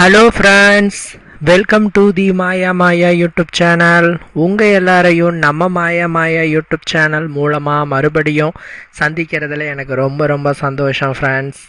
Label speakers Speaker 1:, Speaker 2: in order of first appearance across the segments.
Speaker 1: Hello friends welcome to the Maya Maya YouTube channel உங்கள் எல்லாரையும் நம்ம மாயா மாயா யூடியூப் சேனல் மூலமாக மறுபடியும் சந்திக்கிறதுல எனக்கு ரொம்ப ரொம்ப சந்தோஷம் ஃப்ரெண்ட்ஸ்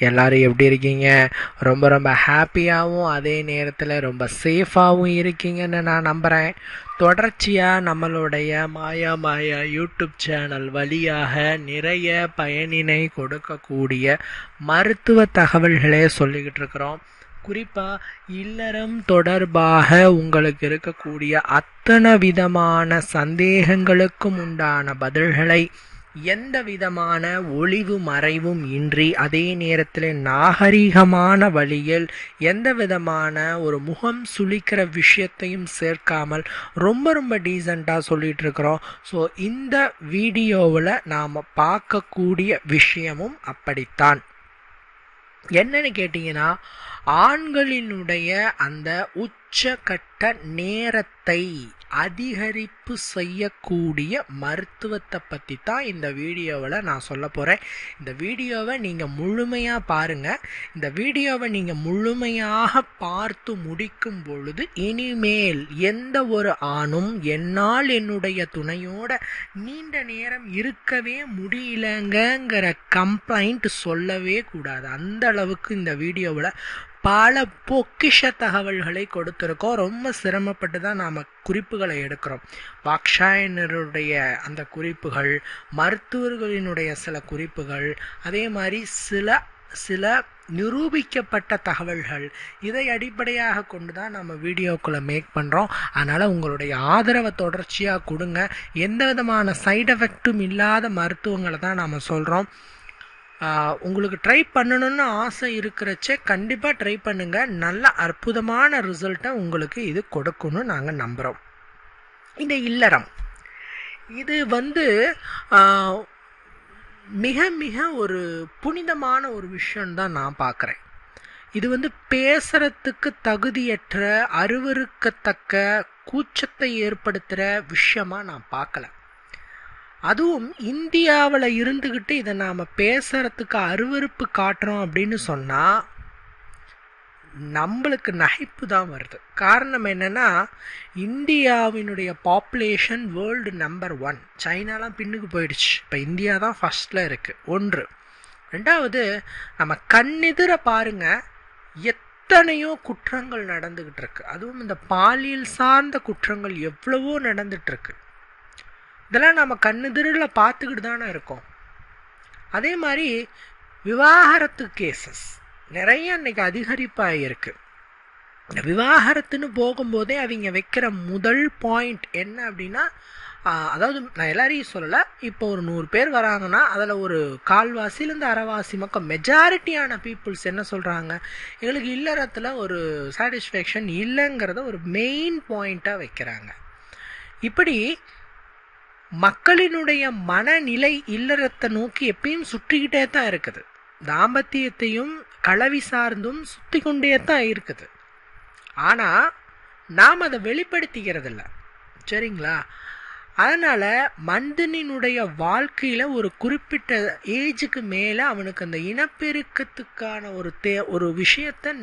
Speaker 1: எல்லாரும் எப்படி இருக்கீங்க? ரொம்ப ரொம்ப ஹாப்பியாகவும் அதே நேரத்தில் ரொம்ப சேஃபாகவும் இருக்கீங்கன்னு நான் நம்புகிறேன் தொடர்ச்சியாக நம்மளுடைய மாயா மாயா யூடியூப் சேனல் வழியாக நிறைய பயனினை கொடுக்கக்கூடிய மருத்துவ தகவல்களே சொல்லிக்கிட்டு இருக்கிறோம். குறிப்பாக இல்லறம் தொடர்பாக உங்களுக்கு இருக்கக்கூடிய அத்தனை விதமான சந்தேகங்களுக்கும் உண்டான பதில்களை எந்த விதமான ஒளிவு மறைவும் இன்றி அதே நேரத்தில் நாகரிகமான வழியில் எந்த விதமான ஒரு முகம் சுளிக்கிற விஷயத்தையும் சேர்க்காமல் ரொம்ப ரொம்ப டீசெண்டாக சொல்லிகிட்டு இருக்கிறோம் ஸோ இந்த வீடியோவில் நாம் பார்க்கக்கூடிய விஷயமும் அப்படித்தான். என்னன்னு கேட்டிங்கன்னா ஆண்களினுடைய அந்த உச்சகட்ட நேரத்தை அதிகரிப்பு செய்யக்கூடிய மருத்துவத்தை பற்றி தான் இந்த வீடியோவில் நான் சொல்ல போகிறேன் இந்த வீடியோவை நீங்கள் முழுமையாக பாருங்கள் இந்த வீடியோவை நீங்கள் முழுமையாக பார்த்து முடிக்கும் பொழுது இனிமேல் எந்த ஒரு ஆணும் என்னால் என்னுடைய துணையோட நீண்ட நேரம் இருக்கவே முடியலங்கிற கம்ப்ளைண்ட் சொல்லவே கூடாது. அந்த அளவுக்கு இந்த வீடியோவில் பல பொக்கிஷ தகவல்களை கொடுத்துருக்கோம். ரொம்ப சிரமப்பட்டு தான் நாம் குறிப்புகளை எடுக்கிறோம். வாக்ஷாயனருடைய அந்த குறிப்புகள் மருத்துவர்களினுடைய சில குறிப்புகள் அதே மாதிரி சில சில நிரூபிக்கப்பட்ட தகவல்கள் இதை அடிப்படையாக கொண்டு தான் நம்ம வீடியோக்குள்ளே மேக் பண்ணுறோம் அதனால் உங்களுடைய ஆதரவை தொடர்ச்சியாக கொடுங்க. எந்த விதமான சைட் எஃபெக்ட்டும் இல்லாத மருத்துவங்களை தான் நாம் சொல்கிறோம் உங்களுக்கு ட்ரை பண்ணணும்னு ஆசை இருக்கிறச்சே கண்டிப்பாக ட்ரை பண்ணுங்கள் நல்ல அற்புதமான ரிசல்ட்டை உங்களுக்கு இது கொடுக்கும்னு நாங்கள் நம்புகிறோம் இந்த இல்லறம். இது வந்து மிக மிக ஒரு புனிதமான ஒரு விஷயம்தான் நான் பார்க்குறேன் இது வந்து பேசுறதுக்கு தகுதியற்ற அருவருக்கத்தக்க கூச்சத்தை ஏற்படுத்துகிற விஷயமா நான் பார்க்கல அதுவும் இந்தியாவில் இருந்துக்கிட்டு இதை நாம் பேசுகிறதுக்கு அருவறுப்பு காட்டுறோம் அப்படின்னு சொன்னால் நம்மளுக்கு நகைப்பு தான் வருது. காரணம் என்னென்னா இந்தியாவினுடைய பாப்புலேஷன் வேர்ல்டு நம்பர் ஒன் சைனாலாம் பின்னுக்கு போயிடுச்சு. இப்போ இந்தியா தான் ஃபஸ்ட்டில் இருக்குது ஒன்று. ரெண்டாவது நம்ம கண்ணெதிர பாருங்க எத்தனையோ குற்றங்கள் நடந்துக்கிட்டு இருக்கு. அதுவும் இந்த பாலியல் சார்ந்த குற்றங்கள் எவ்வளவோ நடந்துகிட்ருக்கு இதெல்லாம் நம்ம கண்ணுதிரில் பார்த்துக்கிட்டு தானே இருக்கோம். அதே மாதிரி விவாகரத்து கேசஸ் நிறைய இன்னைக்கு அதிகரிப்பாக இருக்குது இந்த விவாகரத்துன்னு போகும்போதே அவங்க வைக்கிற முதல் பாயிண்ட் என்ன அப்படின்னா அதாவது நான் எல்லாரையும் சொல்லலை இப்போ ஒரு நூறு பேர் வராங்கன்னா அதில் ஒரு கால்வாசிலேருந்து அரைவாசி மக்கள் மெஜாரிட்டியான பீப்புள்ஸ் என்ன சொல்கிறாங்க எங்களுக்கு இல்லறத்தில் ஒரு சாட்டிஸ்ஃபேக்ஷன் இல்லைங்கிறத ஒரு மெயின் பாயிண்ட்டாக வைக்கிறாங்க. இப்படி மக்களினுடைய மனநிலை இல்லறத்தை நோக்கி எப்பயும் சுற்றிக்கிட்டே தான் இருக்குது. தாம்பத்தியத்தையும் கலவி சார்ந்தும் சுற்றி கொண்டே தான் இருக்குது. ஆனால் நாம் அதை வெளிப்படுத்திக்கிறதில்ல. சரிங்களா? அதனால் மந்தனினுடைய வாழ்க்கையில் ஒரு குறிப்பிட்ட ஏஜுக்கு மேலே அவனுக்கு அந்த இனப்பெருக்கத்துக்கான ஒரு தே ஒரு விஷயத்த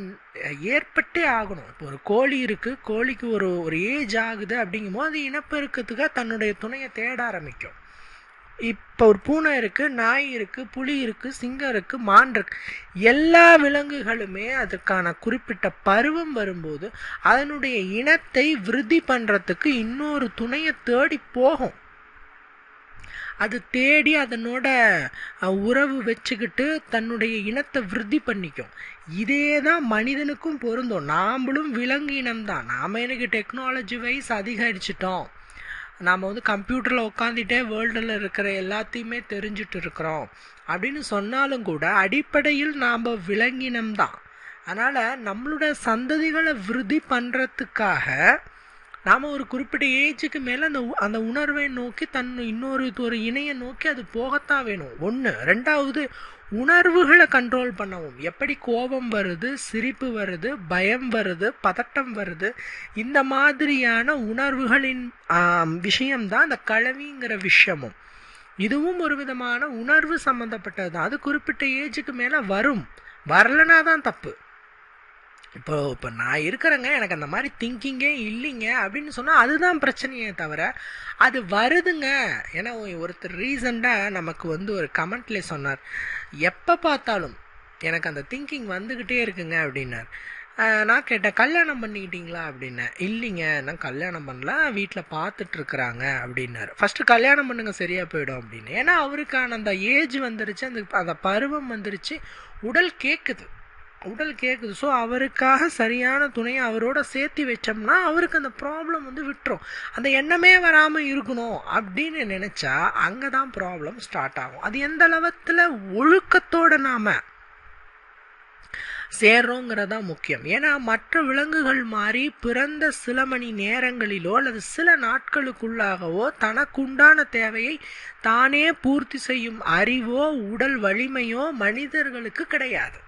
Speaker 1: ஏற்பட்டே ஆகணும். இப்போ ஒரு கோழி இருக்குது கோழிக்கு ஒரு ஒரு ஏஜ் ஆகுது அப்படிங்கும்போது அது இனப்பெருக்கத்துக்காக தன்னுடைய துணையை தேட ஆரம்பிக்கும். இப்போ ஒரு பூனை இருக்குது நாய் இருக்குது புலி இருக்குது சிங்கம் இருக்குது மான் இருக்கு. எல்லா விலங்குகளுமே அதற்கான குறிப்பிட்ட பருவம் வரும்போது அதனுடைய இனத்தை விருத்தி பண்ணுறதுக்கு இன்னொரு துணையை தேடி போகும். அது தேடி அதனோட உறவு வச்சுக்கிட்டு தன்னுடைய இனத்தை விருத்தி பண்ணிக்கும். இதே தான் மனிதனுக்கும் பொருந்தும். நாம்ளும் விலங்கு இனம்தான். நாம் எனக்கு டெக்னாலஜி வைஸ் அதிகரிச்சிட்டோம். நாம் வந்து கம்ப்யூட்டரில் உட்காந்துட்டே வேர்ல்டில் இருக்கிற எல்லாத்தையுமே தெரிஞ்சுட்டு இருக்கிறோம். அப்படின்னு சொன்னாலும் கூட அடிப்படையில் நாம் விலங்கினம்தான் அதனால் நம்மளோட சந்ததிகளை விருதி பண்ணுறதுக்காக நாம் ஒரு குறிப்பிட்ட ஏஜுக்கு மேலே அந்த அந்த உணர்வை நோக்கி தன் இன்னொரு ஒரு இணையை நோக்கி அது போகத்தான் வேணும். ஒன்று ரெண்டாவது உணர்வுகளை கண்ட்ரோல் பண்ணவும். எப்படி கோபம் வருது சிரிப்பு வருது பயம் வருது பதட்டம் வருது இந்த மாதிரியான உணர்வுகளின் விஷயம்தான் அந்த கலவிங்கிற விஷயமும். இதுவும் ஒரு விதமான உணர்வு சம்மந்தப்பட்டது தான் அது குறிப்பிட்ட ஏஜுக்கு மேலே வரும். வரலனா தான் தப்பு. இப்போ இப்போ நான் இருக்கிறேங்க எனக்கு அந்த மாதிரி திங்கிங்கே இல்லைங்க அப்படின்னு சொன்னால் அதுதான் பிரச்சனையே தவிர அது வருதுங்க. ஏன்னா ஒருத்தர் ரீசண்டாக நமக்கு வந்து ஒரு கமெண்ட்லேயே சொன்னார். எப்போ பார்த்தாலும் எனக்கு அந்த திங்கிங் வந்துக்கிட்டே இருக்குங்க அப்படின்னார். நான் கேட்டேன் கல்யாணம் பண்ணிக்கிட்டீங்களா? அப்படின்னேன். இல்லைங்க நான் கல்யாணம் பண்ணல வீட்டில் பார்த்துட்ருக்குறாங்க அப்படின்னாரு. ஃபஸ்ட்டு கல்யாணம் பண்ணுங்க சரியாக போயிடும் அப்படின்னு. ஏன்னா அவருக்கான அந்த ஏஜ் வந்துருச்சு அந்த அந்த பருவம் வந்துருச்சு உடல் கேட்குது உடல் கேட்குது ஸோ அவருக்காக சரியான துணையை அவரோட சேர்த்து வச்சோம்னா அவருக்கு அந்த ப்ராப்ளம் வந்து விட்டுரும். அந்த எண்ணமே வராமல் இருக்கணும் அப்படின்னு நினச்சா அங்கே தான் ப்ராப்ளம் ஸ்டார்ட் ஆகும். அது எந்த அளவத்தில் ஒழுக்கத்தோட நாம் சேர்றோங்கிறது தான் முக்கியம். ஏன்னா மற்ற விலங்குகள் மாதிரி பிறந்த சில மணி நேரங்களிலோ அல்லது சில நாட்களுக்குள்ளாகவோ தனக்குண்டான தேவையை தானே பூர்த்தி செய்யும் அறிவோ உடல் வலிமையோ மனிதர்களுக்கு கிடையாது.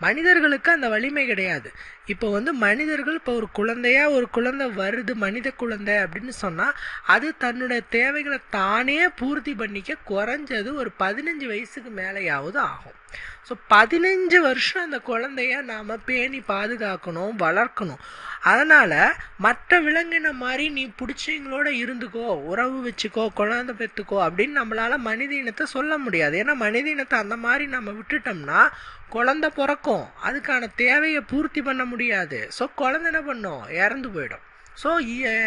Speaker 1: மனிதர்களுக்கு அந்த வலிமை கிடையாது. இப்போ வந்து மனிதர்கள் இப்போ ஒரு குழந்தையா ஒரு குழந்தை வருது மனித குழந்தை அப்படின்னு சொன்னால் அது தன்னுடைய தேவைகளை தானே பூர்த்தி பண்ணிக்க குறைஞ்சது ஒரு பதினஞ்சு வயசுக்கு மேலேயாவது ஆகும். ஸோ பதினஞ்சு வருஷம் அந்த குழந்தைய நாம் பேணி பாதுகாக்கணும் வளர்க்கணும். அதனால் மற்ற விலங்கின மாதிரி நீ பிடிச்சவங்களோட இருந்துக்கோ உறவு வச்சுக்கோ குழந்தை பெற்றுக்கோ அப்படின்னு நம்மளால் மனித இனத்தை சொல்ல முடியாது. ஏன்னா மனித இனத்தை அந்த மாதிரி நம்ம விட்டுட்டோம்னா குழந்தை பிறக்கும். அதுக்கான தேவையை பூர்த்தி பண்ண முடியும் முடியாது. ஸோ குழந்தை என்ன பண்ணும்? இறந்து போயிடும். ஸோ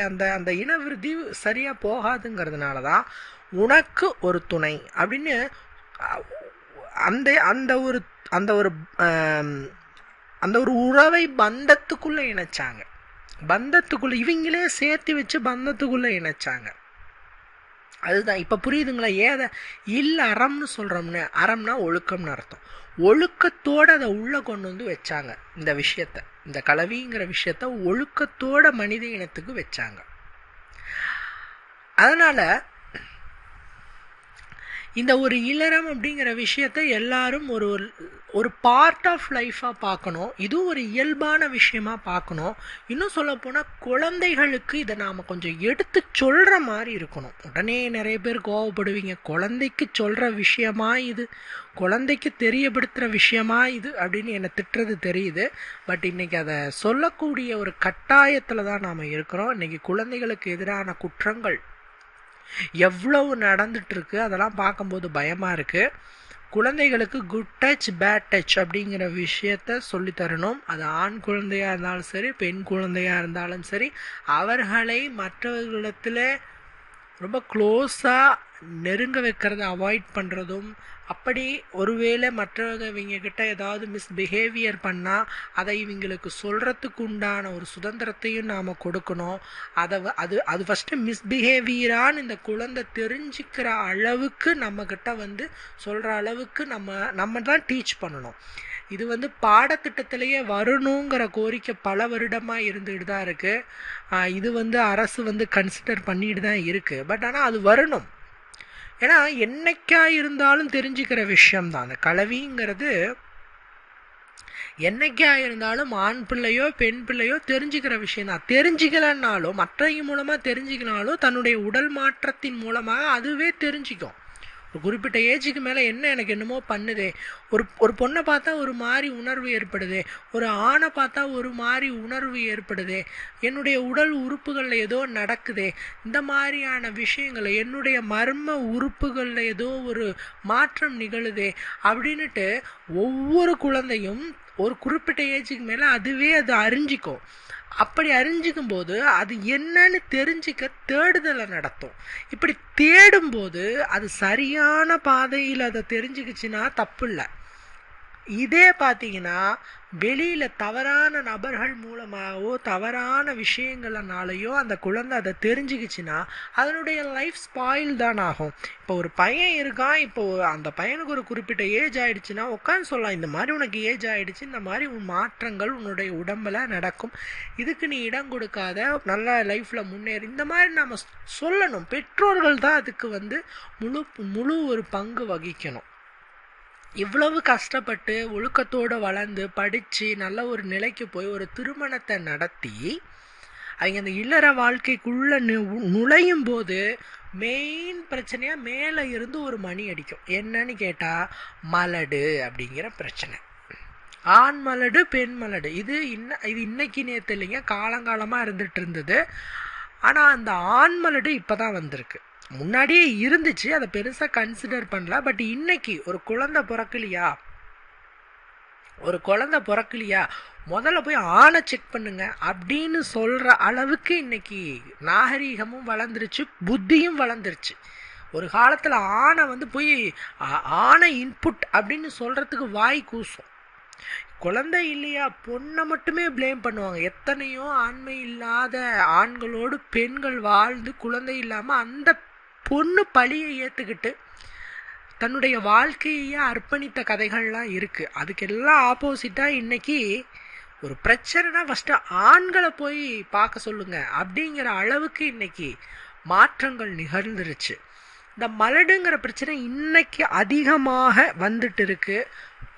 Speaker 1: அந்த அந்த இனவிருத்தி சரியாக போகாதுங்கிறதுனால தான் உனக்கு ஒரு துணை அப்படின்னு அந்த அந்த ஒரு அந்த ஒரு அந்த ஒரு உறவை பந்தத்துக்குள்ளே இணைச்சாங்க. பந்தத்துக்குள்ளே இவங்களே சேர்த்து வச்சு பந்தத்துக்குள்ளே இணைச்சாங்க. அதுதான் இப்போ புரியுதுங்களா? ஏத இல்லை அறம்னு சொல்கிறோம்னு அறம்னா ஒழுக்கம்னு அர்த்தம். ஒழுக்கத்தோடு அதை உள்ளே கொண்டு வந்து வச்சாங்க. இந்த விஷயத்த இந்த கலவிங்கிற விஷயத்த ஒழுக்கத்தோட மனித இனத்துக்கு வச்சாங்க. அதனால் இந்த ஒரு இளரம் அப்படிங்கிற விஷயத்த எல்லாரும் ஒரு ஒரு பார்ட் ஆஃப் லைஃபாக பார்க்கணும். இதுவும் ஒரு இயல்பான விஷயமா பார்க்கணும். இன்னும் சொல்லப்போனால் குழந்தைகளுக்கு இதை நாம் கொஞ்சம் எடுத்து சொல்கிற மாதிரி இருக்கணும். உடனே நிறைய பேர் கோவப்படுவீங்க. குழந்தைக்கு சொல்கிற விஷயமா இது? குழந்தைக்கு தெரியப்படுத்துகிற விஷயமா இது? அப்படின்னு என்னை திட்டுறது தெரியுது. பட் இன்றைக்கி அதை சொல்லக்கூடிய ஒரு கட்டாயத்தில் தான் நாம் இருக்கிறோம். இன்றைக்கி குழந்தைகளுக்கு எதிரான குற்றங்கள் எவ்வளவு நடந்துட்டுருக்கு அதெல்லாம் பார்க்கும்போது பயமாக இருக்குது குழந்தைகளுக்கு குட் டச் பேட் டச் அப்படிங்கிற விஷயத்த சொல்லி தரணும். அது ஆண் குழந்தையாக இருந்தாலும் சரி பெண் குழந்தையாக இருந்தாலும் சரி அவர்களை மற்றவர்களிடத்தில் ரொம்ப க்ளோஸாக நெருங்க வைக்கிறத அவாய்ட் பண்ணுறதும் அப்படி ஒருவேளை மற்றவங்க கிட்ட ஏதாவது மிஸ்பிஹேவியர் பண்ணால் அதை இவங்களுக்கு சொல்கிறதுக்கு உண்டான ஒரு சுதந்திரத்தையும் நாம் கொடுக்கணும். அதை அது அது ஃபஸ்ட்டு மிஸ்பிஹேவியரான்னு இந்த குழந்தை தெரிஞ்சுக்கிற அளவுக்கு நம்மக்கிட்ட வந்து சொல்கிற அளவுக்கு நம்ம நம்ம தான் டீச் பண்ணணும். இது வந்து பாடத்திட்டத்திலேயே வரணுங்கிற கோரிக்கை பல வருடமாக இருந்துகிட்டு தான் இருக்குது இது வந்து அரசு வந்து கன்சிடர் பண்ணிட்டு தான் இருக்குது பட் ஆனால் அது வரணும். ஏன்னா என்னைக்கா இருந்தாலும் தெரிஞ்சுக்கிற விஷயம்தான். அந்த கலவிங்கிறது என்னைக்கா இருந்தாலும் ஆண் பிள்ளையோ பெண் பிள்ளையோ தெரிஞ்சுக்கிற விஷயம் தான் தெரிஞ்சுக்கலன்னாலும் மற்றவங்க மூலமாக தெரிஞ்சுக்கினாலும் தன்னுடைய உடல் மாற்றத்தின் மூலமாக அதுவே தெரிஞ்சுக்கும். ஒரு குறிப்பிட்ட ஏஜுக்கு மேலே என்ன எனக்கு என்னமோ பண்ணுதே. ஒரு ஒரு பொண்ணை பார்த்தா ஒரு மாதிரி உணர்வு ஏற்படுது. ஒரு ஆணை பார்த்தா ஒரு மாதிரி உணர்வு ஏற்படுது. என்னுடைய உடல் உறுப்புகளில் ஏதோ நடக்குதே. இந்த மாதிரியான விஷயங்களை என்னுடைய மர்ம உறுப்புகளில் ஏதோ ஒரு மாற்றம் நிகழுதே அப்படின்னுட்டு ஒவ்வொரு குழந்தையும் ஒரு குறிப்பிட்ட ஏஜுக்கு மேலே அதுவே அது அறிஞ்சிக்கும். அப்படி அறிஞ்சிக்கும் போது அது என்னன்னு தெரிஞ்சிக்க தேடுதலை நடத்தும். இப்படி தேடும்போது அது சரியான பாதையில் அதை தெரிஞ்சுக்கிச்சுன்னா தப்பு இல்லை இதே பார்த்தீங்கன்னா வெளியில் தவறான நபர்கள் மூலமாகவோ தவறான விஷயங்களனாலேயோ அந்த குழந்தை அதை தெரிஞ்சுக்கிச்சுன்னா அதனுடைய லைஃப் ஸ்பாயில் தான் ஆகும். இப்போ ஒரு பையன் இருக்கான் இப்போ அந்த பையனுக்கு ஒரு குறிப்பிட்ட ஏஜ் ஆகிடுச்சின்னா உட்காந்து சொல்லலாம் இந்த மாதிரி உனக்கு ஏஜ் ஆகிடுச்சு இந்த மாதிரி உன் மாற்றங்கள் உன்னுடைய உடம்பில் நடக்கும். இதுக்கு நீ இடம் கொடுக்காத நல்ல லைஃப்பில் முன்னேறி. இந்த மாதிரி நாம் சொல்லணும். பெற்றோர்கள் தான் அதுக்கு வந்து முழு முழு ஒரு பங்கு வகிக்கணும். இவ்வளவு கஷ்டப்பட்டு ஒழுக்கத்தோடு வளர்ந்து படித்து நல்ல ஒரு நிலைக்கு போய் ஒரு திருமணத்தை நடத்தி அவங்க அந்த இல்லற வாழ்க்கைக்குள்ளே நு நுழையும் போது மெயின் பிரச்சனையாக மேலே இருந்து ஒரு மணி அடிக்கும். என்னன்னு கேட்டால் மலடு அப்படிங்கிற பிரச்சனை. ஆண் மலடு பெண் மலடு. இது இன்ன இது இன்னைக்கு நேற்று இல்லைங்க காலங்காலமாக இருந்துட்டு இருந்தது. ஆனால் அந்த ஆண் மலடு இப்போ தான் வந்திருக்கு. முன்னாடியே இருந்துச்சு அதை பெருசாக கன்சிடர் பண்ணல. பட் இன்னைக்கு ஒரு குழந்தை பிறக்கலையா? ஒரு குழந்தை பிறக்கலையா? முதல்ல போய் ஆணை செக் பண்ணுங்க அப்படின்னு சொல்கிற அளவுக்கு இன்னைக்கு நாகரீகமும் வளர்ந்துருச்சு புத்தியும் வளர்ந்துருச்சு. ஒரு காலத்தில் ஆணை வந்து போய் ஆணை இன்புட் அப்படின்னு சொல்கிறதுக்கு வாய் கூசும். குழந்தை இல்லையா? பொண்ணை மட்டுமே ப்ளேம் பண்ணுவாங்க. எத்தனையோ ஆண்மை இல்லாத ஆண்களோடு பெண்கள் வாழ்ந்து குழந்தை இல்லாமல் அந்த பொண்ணு பழியை ஏற்றுக்கிட்டு தன்னுடைய வாழ்க்கையே அர்ப்பணித்த கதைகள்லாம் இருக்குது அதுக்கெல்லாம் ஆப்போசிட்டாக இன்றைக்கி ஒரு பிரச்சனைனா ஃபஸ்ட்டு ஆண்களை போய் பார்க்க சொல்லுங்கள் அப்படிங்கிற அளவுக்கு இன்னைக்கு மாற்றங்கள் நிகழ்ந்துருச்சு. இந்த மலடுங்கிற பிரச்சனை இன்னைக்கு அதிகமாக வந்துட்டு இருக்கு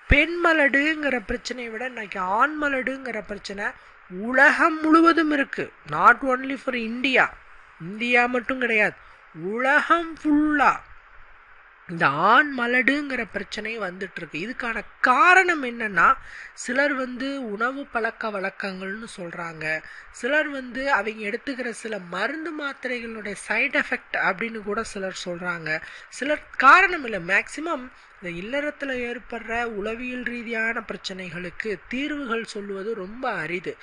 Speaker 1: பெண் மலடுங்கிற பிரச்சனையை விட இன்னைக்கு ஆண் மலடுங்கிற பிரச்சனை உலகம் முழுவதும் இருக்குது not only for India India மட்டும் கிடையாது. உலகம் ஃபுல்லாக இந்த ஆண் மலடுங்கிற பிரச்சனை வந்துட்டுருக்கு. இதுக்கான காரணம் என்னென்னா சிலர் வந்து உணவு பழக்க வழக்கங்கள்னு சொல்கிறாங்க சிலர் வந்து அவங்க எடுத்துக்கிற சில மருந்து மாத்திரைகளுடைய சைட் எஃபெக்ட் அப்படின்னு கூட சிலர் சொல்கிறாங்க சிலர் காரணம் இல்லை. மேக்சிமம் இந்த இல்லறத்தில் ஏற்படுற உளவியல் ரீதியான பிரச்சனைகளுக்கு தீர்வுகள் சொல்லுவது ரொம்ப அரிது.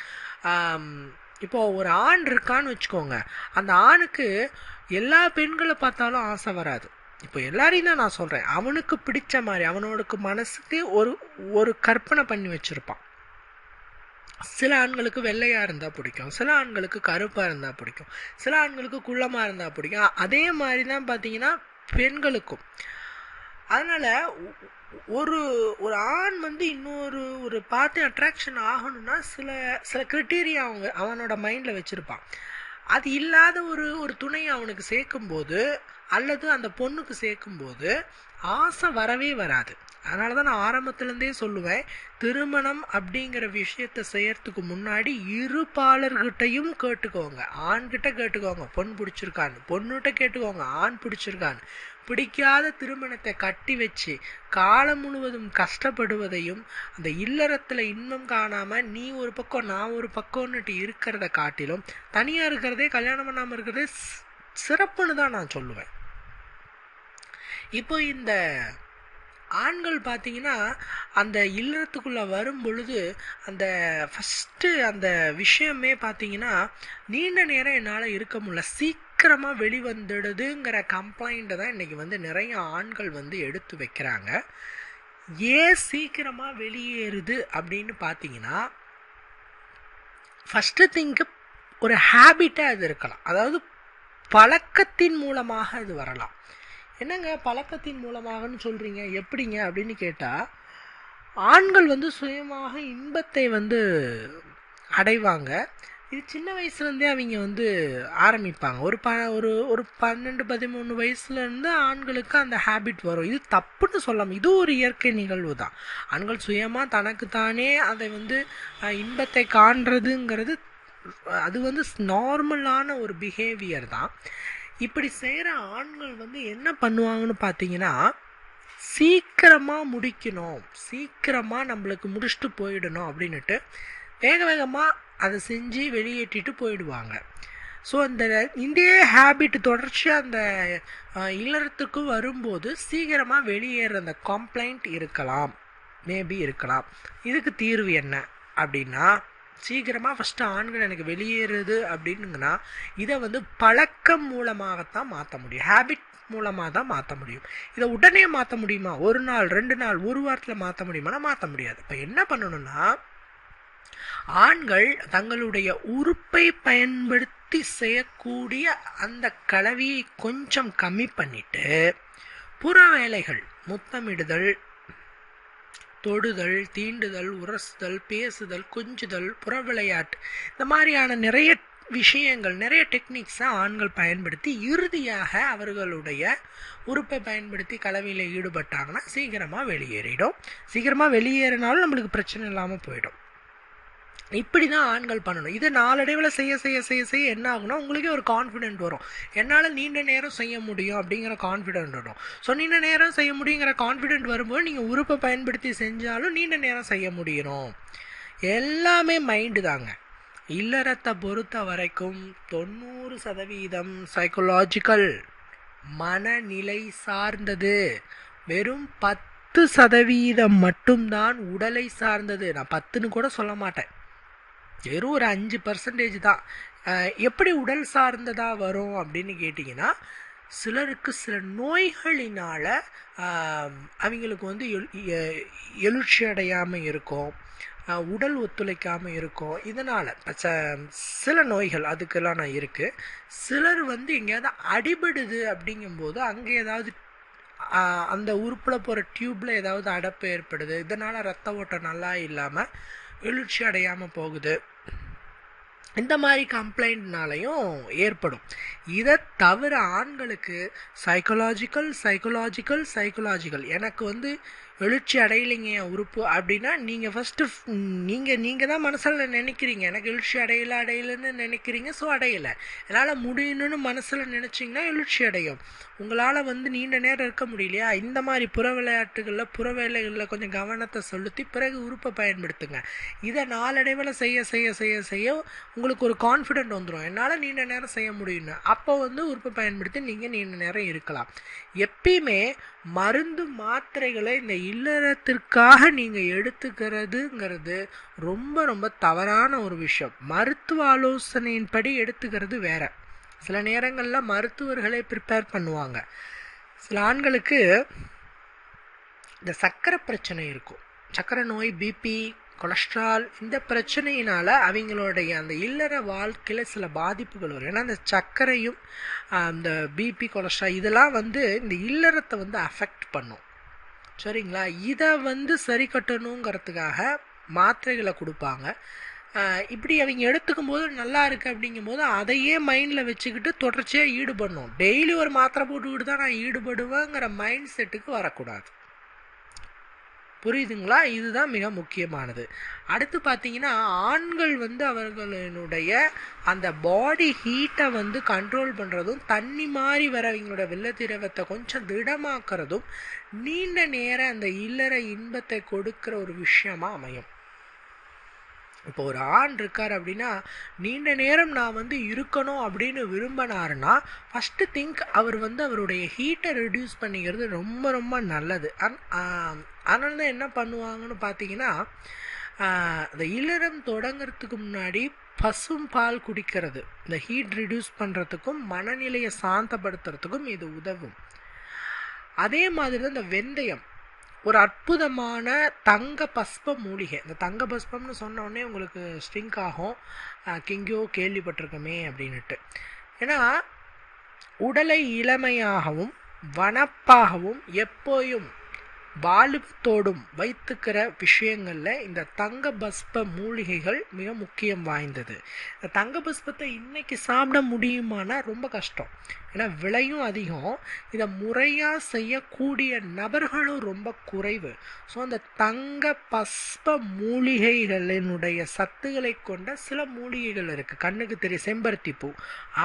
Speaker 1: இப்போது ஒரு ஆண் இருக்கான்னு வச்சுக்கோங்க. அந்த ஆணுக்கு எல்லா பெண்களை பார்த்தாலும் ஆசை வராது. இப்போ எல்லாரையும் தான் நான் சொல்கிறேன் அவனுக்கு பிடிச்ச மாதிரி அவனோட மனசுக்கு ஒரு ஒரு கற்பனை பண்ணி வச்சுருப்பான். சில ஆண்களுக்கு வெள்ளையாக இருந்தால் பிடிக்கும். சில ஆண்களுக்கு கருப்பாக இருந்தால் பிடிக்கும். சில ஆண்களுக்கு குள்ளமாக இருந்தால் பிடிக்கும். அதே மாதிரி தான் பார்த்தீங்கன்னா பெண்களுக்கும். அதனால் ஒரு ஒரு ஆண் வந்து இன்னொரு ஒரு பார்த்து அட்ராக்ஷன் ஆகணும்னா சில சில கிரிட்டீரியா அவங்க அவனோட மைண்டில் வச்சுருப்பான். அது இல்லாத ஒரு ஒரு துணையை அவனுக்கு சேர்க்கும்போது அல்லது அந்த பொண்ணுக்கு சேர்க்கும்போது ஆசை வரவே வராது. அதனால தான் நான் ஆரம்பத்துலேருந்தே சொல்லுவேன் திருமணம் அப்படிங்கிற விஷயத்தை செய்யறதுக்கு முன்னாடி இரு பாலர்கிட்டையும் கேட்டுக்கோங்க. ஆண்கிட்ட கேட்டுக்கோங்க பொண்ணு பிடிச்சிருக்கான்னு. பொண்ணுகிட்ட கேட்டுக்கோங்க ஆண் பிடிச்சிருக்கான்னு. பிடிக்காத திருமணத்தை கட்டி வச்சு காலம் முழுவதும் கஷ்டப்படுவதையும் அந்த இல்லறத்தில் இன்பம் காணாமல் நீ ஒரு பக்கம் நான் ஒரு பக்கம்னுட்டு இருக்கிறத காட்டிலும் தனியாக இருக்கிறதே கல்யாணம் பண்ணாமல் இருக்கிறதே சிறப்புன்னு தான் நான் சொல்லுவேன். இப்போ இந்த ஆண்கள் பார்த்தீங்கன்னா அந்த இல்லறத்துக்குள்ளே வரும் பொழுது அந்த ஃபஸ்ட்டு அந்த விஷயமே பார்த்தீங்கன்னா நீண்ட நேரம் என்னால் இருக்க முடியல. சீக்கிரமாக வெளிவந்துடுதுங்கிற கம்ப்ளைண்ட்டை தான் இன்னைக்கு வந்து நிறைய ஆண்கள் வந்து எடுத்து வைக்கிறாங்க. ஏன் சீக்கிரமாக வெளியேறுது அப்படின்னு பார்த்தீங்கன்னா ஃபஸ்ட்டு திங்கு ஒரு ஹேபிட்டாக அது இருக்கலாம். அதாவது பழக்கத்தின் மூலமாக அது வரலாம். என்னங்க பழக்கத்தின் மூலமாகன்னு சொல்கிறீங்க எப்படிங்க அப்படின்னு கேட்டால் ஆண்கள் வந்து சுயமாக இன்பத்தை வந்து அடைவாங்க. இது சின்ன வயசுலேருந்தே அவங்க வந்து ஆரம்பிப்பாங்க. ஒரு ப ஒரு ஒரு பன்னெண்டு பதிமூணு வயசுலேருந்து ஆண்களுக்கு அந்த ஹேபிட் வரும். இது தப்புன்னு சொல்லாமல் இது ஒரு இயற்கை நிகழ்வு தான். ஆண்கள் சுயமாக தனக்குத்தானே அதை வந்து இன்பத்தை காண்றதுங்கிறது அது வந்து நார்மலான ஒரு பிஹேவியர் தான். இப்படி செய்கிற ஆண்கள் வந்து என்ன பண்ணுவாங்கன்னு பார்த்தீங்கன்னா சீக்கிரமாக முடிக்கணும். சீக்கிரமாக நம்மளுக்கு முடிச்சுட்டு போயிடணும் அப்படின்னுட்டு வேக வேகமாக அதை செஞ்சு வெளியேற்றிட்டு போயிடுவாங்க. ஸோ அந்த இந்திய ஹேபிட் தொடர்ச்சியாக அந்த இல்லறத்துக்கு வரும்போது சீக்கிரமாக வெளியேற அந்த கம்ப்ளைண்ட் இருக்கலாம். மேபி இருக்கலாம். இதுக்கு தீர்வு என்ன அப்படின்னா சீக்கிரமாக ஃபஸ்ட்டு ஆண்கள் எனக்கு வெளியேறுது அப்படின்னுங்கன்னா இதை வந்து பழக்கம் மூலமாகத்தான் மாற்ற முடியும். ஹேபிட் மூலமாக தான் மாற்ற முடியும். இதை உடனே மாற்ற முடியுமா? ஒரு நாள் ரெண்டு நாள் ஒரு வாரத்தில் மாற்ற முடியுமானா மாற்ற முடியாது. இப்போ என்ன பண்ணணும்னா ஆண்கள் தங்களுடைய உறுப்பை பயன்படுத்தி செய்யக்கூடிய அந்த கலவியை கொஞ்சம் கம்மி பண்ணிட்டு புற வேலைகள் முத்தமிடுதல் தொடுதல் தீண்டுதல் உரசுதல் பேசுதல் கொஞ்சுதல் புற விளையாட்டு இந்த மாதிரியான நிறைய விஷயங்கள் நிறைய டெக்னிக்ஸை ஆண்கள் பயன்படுத்தி இறுதியாக அவர்களுடைய உறுப்பை பயன்படுத்தி கலவையில் ஈடுபட்டாங்கன்னா சீக்கிரமாக வெளியேறிடும். சீக்கிரமாக வெளியேறினாலும் நம்மளுக்கு பிரச்சனை இல்லாமல் போயிடும். இப்படி தான் ஆண்கள் பண்ணணும். இது நாளடைவில் செய்ய செய்ய செய்ய செய்ய என்ன ஆகும்னா உங்களுக்கே ஒரு கான்ஃபிடென்ட் வரும். என்னால் நீண்ட நேரம் செய்ய முடியும் அப்படிங்கிற கான்ஃபிடென்ட் வரும். ஸோ நீண்ட நேரம் செய்ய முடியுங்கிற கான்ஃபிடென்ட் வரும்போது நீங்கள் உறுப்பை பயன்படுத்தி செஞ்சாலும் நீண்ட நேரம் செய்ய முடியணும் எல்லாமே மைண்டு தாங்க. இல்லறத்தை பொறுத்த வரைக்கும் தொண்ணூறு சதவீதம் சைக்கலாஜிக்கல் மனநிலை சார்ந்தது. வெறும் பத்து சதவீதம் மட்டும்தான் உடலை சார்ந்தது. நான் பத்துன்னு கூட சொல்ல மாட்டேன். வெறும் ஒரு அஞ்சு பர்சன்டேஜ் தான். எப்படி உடல் சார்ந்ததாக வரும் அப்படின்னு கேட்டிங்கன்னா சிலருக்கு சில நோய்களினால் அவங்களுக்கு வந்து எழு- எ- எழுச்சி அடையாமல் இருக்கும். உடல் ஒத்துழைக்காமல் இருக்கும். இதனால் சில நோய்கள் அதுக்கெல்லாம் நான் இருக்குது சிலர் வந்து எங்கேயாவது அடிபடுது அப்படிங்கும்போது அங்கே ஏதாவது அந்த உறுப்பில் போகிற டியூப்பில் ஏதாவது அடைப்பு ஏற்படுது. இதனால் ரத்த ஓட்டம் நல்லா இல்லாமல் எழுச்சி அடையாமல் போகுது. இந்த மாதிரி கம்ப்ளைண்ட்னாலையும் ஏற்படும். இதை தவிர ஆண்களுக்கு சைக்கலாஜிக்கல் சைக்கலாஜிக்கல் சைக்கலாஜிக்கல் எனக்கு வந்து எழுச்சி அடையலைங்க என் உறுப்பு. அப்படின்னா நீங்கள் ஃபஸ்ட்டு நீங்கள் நீங்கள் தான் மனசில் நினைக்கிறீங்க. எனக்கு எழுச்சி அடையலை அடையலைன்னு நினைக்கிறீங்க ஸோ அடையலை. என்னால் முடியணும்னு மனசில் நினச்சிங்கன்னா எழுச்சி அடையும். உங்களால் வந்து நீண்ட நேரம் இருக்க முடியலையா? இந்த மாதிரி புற விளையாட்டுகளில் புற வேலைகளில் கொஞ்சம் கவனத்தை செலுத்தி பிறகு உறுப்பை பயன்படுத்துங்க. இதை நாளடைவில் செய்ய செய்ய செய்ய செய்ய உங்களுக்கு ஒரு கான்ஃபிடென்ட் வந்துடும் என்னால் நீண்ட நேரம் செய்ய முடியும்னு. அப்போ வந்து உறுப்பை பயன்படுத்தி நீங்கள் நீண்ட நேரம் இருக்கலாம். எப்பயுமே மருந்து மாத்திரைகளை இந்த இல்லறத்திற்காக நீங்கள் எடுத்துக்கிறதுங்கிறது ரொம்ப ரொம்ப தவறான ஒரு விஷயம். மருத்துவ ஆலோசனையின்படி எடுத்துக்கிறது வேற. சில நேரங்களில் மருத்துவர்களே ப்ரிப்பேர் பண்ணுவாங்க. சில ஆண்களுக்கு இந்த சர்க்கரை பிரச்சனை இருக்கும். சர்க்கரை நோய் பிபி கொலஸ்ட்ரால் இந்த பிரச்சனையினால் அவங்களுடைய அந்த இல்லற வாழ்க்கையில் சில பாதிப்புகள் வரும். ஏன்னா அந்த சர்க்கரையும் அந்த பிபி கொலஸ்ட்ரால் இதெல்லாம் வந்து இந்த இல்லறத்தை வந்து அஃபெக்ட் பண்ணும். சரிங்களா? இதை வந்து சரி கட்டணுங்கிறதுக்காக மாத்திரைகளை கொடுப்பாங்க. இப்படி அவங்க எடுத்துக்கும் போது நல்லா இருக்கு அப்படிங்கும்போது அதையே மைண்டில் வச்சுக்கிட்டு தொடர்ச்சியாக ஈடுபடணும். டெய்லி ஒரு மாத்திரை போட்டுக்கிட்டு தான் நான் ஈடுபடுவேங்கிற மைண்ட் செட்டுக்கு வரக்கூடாது. புரியுதுங்களா? இதுதான் மிக முக்கியமானது. அடுத்து பார்த்தீங்கன்னா ஆண்கள் வந்து அவர்களுடைய அந்த பாடி ஹீட்டை வந்து கண்ட்ரோல் பண்ணுறதும் தண்ணி மாதிரி வர அவங்களோட வெள்ளத்திரவத்தை கொஞ்சம் திடமாக்குறதும் நீண்ட நேரம் அந்த இல்லற இன்பத்தை கொடுக்கிற ஒரு விஷயமாக அமையும். இப்போ ஒரு ஆண் இருக்கார் அப்படின்னா நீண்ட நேரம் நான் வந்து இருக்கணும் அப்படின்னு விரும்பினாருன்னா ஃபஸ்ட்டு திங்க் அவர் வந்து அவருடைய ஹீட்டை ரெடியூஸ் பண்ணிக்கிறது ரொம்ப ரொம்ப நல்லது. அண்ட் அதனால தான் என்ன பண்ணுவாங்கன்னு பார்த்தீங்கன்னா அந்த இளரம் தொடங்கிறதுக்கு முன்னாடி பசும் பால் குடிக்கிறது. இந்த ஹீட் ரிடியூஸ் பண்ணுறதுக்கும் மனநிலையை சாந்தப்படுத்துறதுக்கும் இது உதவும். அதே மாதிரி தான் இந்த வெந்தயம். ஒரு அற்புதமான தங்க பஸ்ப மூலிகை. இந்த தங்க பஸ்பம்னு சொன்னோடனே உங்களுக்கு ஸ்ட்ரிங்க் ஆகும். கிங்கோ கேள்விப்பட்டிருக்கோமே அப்படின்னுட்டு. ஏன்னா உடலை இளமையாகவும் வனப்பாகவும் எப்போயும் வாலிபத்தோடும் வைத்துக்கிற விஷயங்களில் இந்த தங்க பஸ்ப மூலிகைகள் மிக முக்கியம் வாய்ந்தது. இந்த தங்க பஸ்பத்தை இன்னைக்கு சாப்பிட முடியுமானா ரொம்ப கஷ்டம். ஏன்னா விலையும் அதிகம். இதை முறையாக செய்யக்கூடிய நபர்களும் ரொம்ப குறைவு. ஸோ அந்த தங்க பஸ்ப மூலிகைகளினுடைய சத்துக்களை கொண்ட சில மூலிகைகள் இருக்குது கண்ணுக்கு தெரிய செம்பருத்தி பூ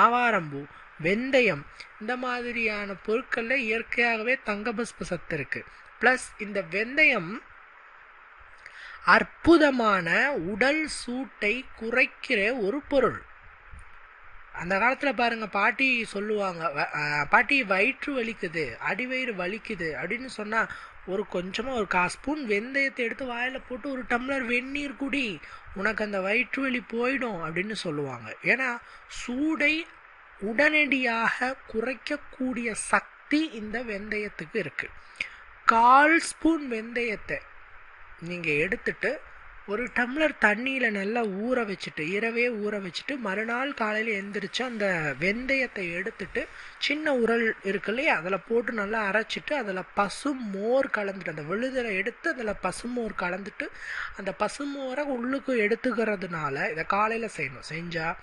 Speaker 1: ஆவாரம்பூ வெந்தயம். இந்த மாதிரியான பொருட்களில் இயற்கையாகவே தங்கபஸ்ப சத்து இருக்குது ப்ளஸ் இந்த வெந்தயம் அற்புதமான உடல் சூட்டை குறைக்கிற ஒரு பொருள். அந்த காலத்தில் பாருங்கள் பாட்டி சொல்லுவாங்க வ- பாட்டி வயிற்று வலிக்குது அடிவயிறு வலிக்குது அப்படின்னு சொன்னால் ஒரு கொஞ்சமாக ஒரு கா ஸ்பூன் வெந்தயத்தை எடுத்து வாயில் போட்டு ஒரு டம்ளர் வெந்நீர் குடி உனக்கு அந்த வயிற்று வலி போயிடும் அப்படின்னு சொல்லுவாங்க. ஏன்னா சூடை உடனடியாக குறைக்கக்கூடிய சக்தி இந்த வெந்தயத்துக்கு இருக்குது கால் ஸ்பூன் வெந்தயத்தை நீங்கள் எடுத்துட்டு ஒரு டம்ளர் தண்ணியில் நல்லா ஊற வச்சுட்டு இரவே ஊற வச்சுட்டு மறுநாள் காலையில் எந்திரிச்சு அந்த வெந்தயத்தை எடுத்துட்டு சின்ன உரல் இருக்கு இல்லையா? அதில் போட்டு நல்லா அரைச்சிட்டு அதில் பசு மோர் கலந்துட்டு அந்த விழுதலை எடுத்து அதில் பசுமோர் கலந்துட்டு அந்த பசுமோரை உள்ளுக்கு எடுத்துக்கிறதுனால இதை காலையில் செய்யணும். செஞ்சால்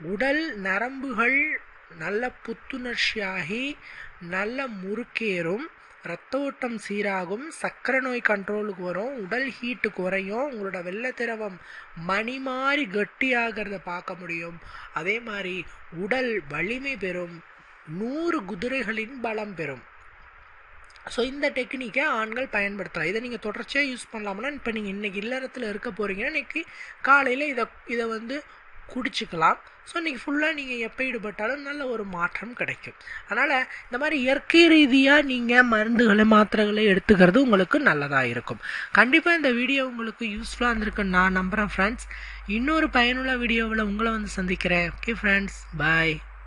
Speaker 1: உடல் நரம்புகள் நல்ல புத்துணர்ச்சியாகி நல்ல முறுக்கேறும். ரத்த ஓட்டம் சீராகும் சர்க்கரை நோய் கண்ட்ரோலுக்கு வரும் உடல் ஹீட்டு குறையும் உங்களோட வெள்ளை திரவம் மணி மாதிரி கட்டியாகிறத பார்க்க முடியும். அதே மாதிரி உடல் வலிமை பெறும் நூறு குதிரைகளின் பலம் பெறும். ஸோ இந்த டெக்னிக்கை ஆண்கள் பயன்படுத்தலாம். இதை நீங்கள் தொடர்ச்சியாக யூஸ் பண்ணலாம்னா இப்போ நீங்கள் இன்றைக்கி இல்லறத்தில் இருக்க போகிறீங்கன்னா இன்றைக்கி காலையில் இதை இதை வந்து குடிச்சிக்கலாம். ஸோ இன்றைக்கி ஃபுல்லாக நீங்கள் எப்போ ஈடுபட்டாலும் நல்ல ஒரு மாற்றம் கிடைக்கும். அதனால் இந்த மாதிரி இயற்கை ரீதியாக நீங்கள் மருந்துகளை மாத்திரைகளை எடுத்துக்கிறது உங்களுக்கு நல்லதாக இருக்கும். கண்டிப்பாக இந்த வீடியோ உங்களுக்கு யூஸ்ஃபுல்லாக இருந்திருக்கு நான் நம்புகிறேன் ஃப்ரெண்ட்ஸ் இன்னொரு பயனுள்ள வீடியோவில் உங்களை வந்து சந்திக்கிறேன். Okay friends bye